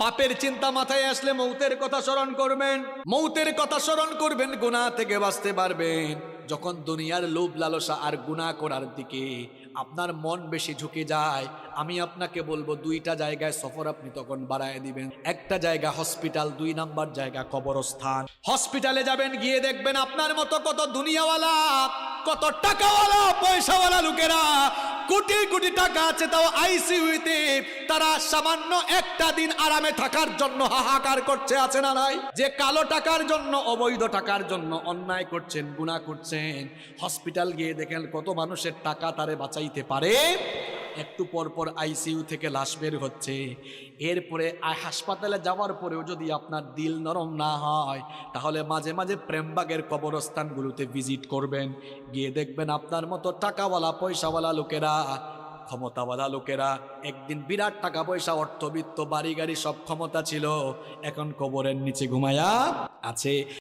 পাপের চিন্তা মাথায় আসলে মৌতের কথা স্মরণ করবেন। মৌতের কথা স্মরণ করবেন, গুনাহ থেকে বাঁচতে পারবেন। যখন দুনিয়ার লোভ লালসা আর গুনাহ করার দিকে আপনার মন বেশি ঝুঁকে যায়, আমি আপনাকে বলব দুইটা জায়গায় সফর আপনি তখন বাড়ায় দিবেন। একটা জায়গা হসপিটাল, দুই নাম্বার জায়গা কবরস্থান। হসপিটালে যাবেন, গিয়ে দেখবেন আপনার মতো কত দুনিয়াওয়ালা, কত টাকাওয়ালা, পয়সাওয়ালা লোকেরা কোটি কোটি টাকা আছে, তাও আইসিইউতে। তারা সামান্য একটা দিন আরামে থাকার জন্য হাহাকার করছে, আছে না নাই? যে কালো টাকার জন্য, অবৈধ টাকার জন্য অন্যায় করছেন গুণা করছেন, হসপিটাল গিয়ে দেখেন কত মানুষের টাকা তারে বাঁচাইতে পারে। একটু পর পর আইসিইউ থেকে লাশ বের হচ্ছে। এরপরে হাসপাতালে যাওয়ার পরেও যদি আপনার দিল নরম না হয়, তাহলে মাঝে মাঝে প্রেমবাগের কবরস্থানগুলোতে ভিজিট করবেন। গিয়ে দেখবেন আপনার মতো টাকাওয়ালা, পয়সাওয়ালা লোকেরা, ক্ষমতাওয়ালা লোকেরা, একদিন বিরাট টাকা পয়সা অর্থবিত্ত বাড়ি গাড়ি সব ক্ষমতা ছিল, এখন কবরের নিচে ঘুমায়া আছে।